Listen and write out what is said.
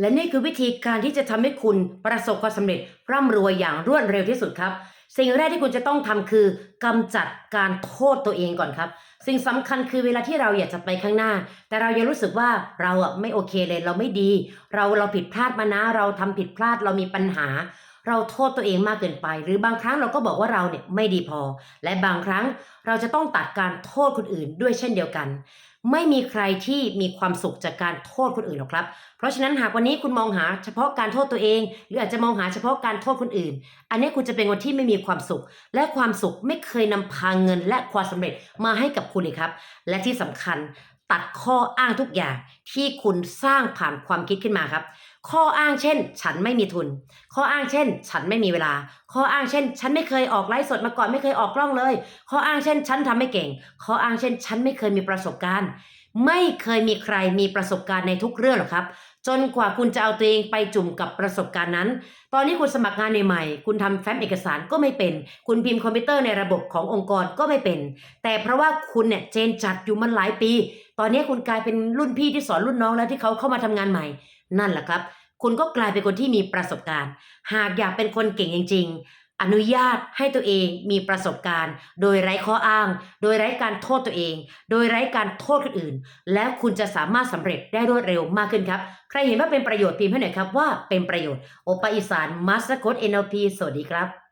และนี่คือวิธีการที่จะทำให้คุณประสบความสำเร็จร่ำรวยอย่างรวดเร็วที่สุดครับ สิ่งแรกที่คุณจะต้องทำคือกำจัดการโทษตัวเองก่อนครับ สิ่งสำคัญคือเวลาที่เราอยากจะไปข้างหน้า แต่เรายังรู้สึกว่าเราอะไม่โอเคเลยเราไม่ดี เราเราผิดพลาดมานะ เราทำผิดพลาดเรามีปัญหา เราโทษตัวเองมากเกินไป หรือบางครั้งเราก็บอกว่าเราเนี่ยไม่ดีพอ และบางครั้งเราจะต้องตัดการโทษคนอื่นด้วยเช่นเดียวกัน ไม่มีใครที่มีความสุขจากการโทษคนอื่นหรอกครับ เพราะฉะนั้นหากวันนี้คุณมองหาเฉพาะการโทษตัวเอง หรืออาจจะมองหาเฉพาะการโทษคนอื่น อันนี้คุณจะเป็นคนที่ไม่มีความสุข และความสุขไม่เคยนำพาเงินและความสำเร็จมาให้กับคุณเลยครับ และที่สำคัญ ตัดข้ออ้างทุกอย่างที่คุณสร้างผ่านความคิดขึ้นมาครับ ข้ออ้างเช่น ฉันไม่มีทุน ข้ออ้างเช่น ฉันไม่มีเวลา ข้ออ้างเช่น ฉันไม่เคยออกไลฟ์สดมาก่อนไม่เคยออกกล้องเลย ข้ออ้างเช่น ฉันทำไม่เก่ง ข้ออ้างเช่น ฉันไม่เคยมีประสบการณ์ ไม่เคยมีใครมีประสบการณ์ในทุกเรื่องหรอกครับ จนกว่าคุณจะเอาตัวเองไปจุ่มกับประสบการณ์นั้น ตอนนี้คุณสมัครงานใหม่ๆคุณทำแฟ้มเอกสารก็ไม่เป็น คุณพิมพ์คอมพิวเตอร์ในระบบขององค์กรก็ไม่เป็น แต่เพราะว่าคุณเนี่ยเจนจัดอยู่มันหลายปี ตอนนี้คุณกลายเป็นรุ่นพี่ที่สอนรุ่นน้องแล้วที่เขาเข้ามาทำงานใหม่ นั่นแหละครับ คุณก็กลายเป็นคนที่มีประสบการณ์ หากอยากเป็นคนเก่งจริง ๆ อนุญาตให้ตัวเองมีประสบการณ์ โดยไร้ข้ออ้าง โดยไร้การโทษตัวเอง โดยไร้การโทษคนอื่น แล้วคุณจะสามารถสำเร็จได้รวดเร็วมากขึ้นครับ ใครเห็นว่าเป็นประโยชน์พิมพ์ให้หน่อยครับว่าเป็นประโยชน์โอปาอีสานมาสเตอร์โค้ด NLP สวัสดีครับ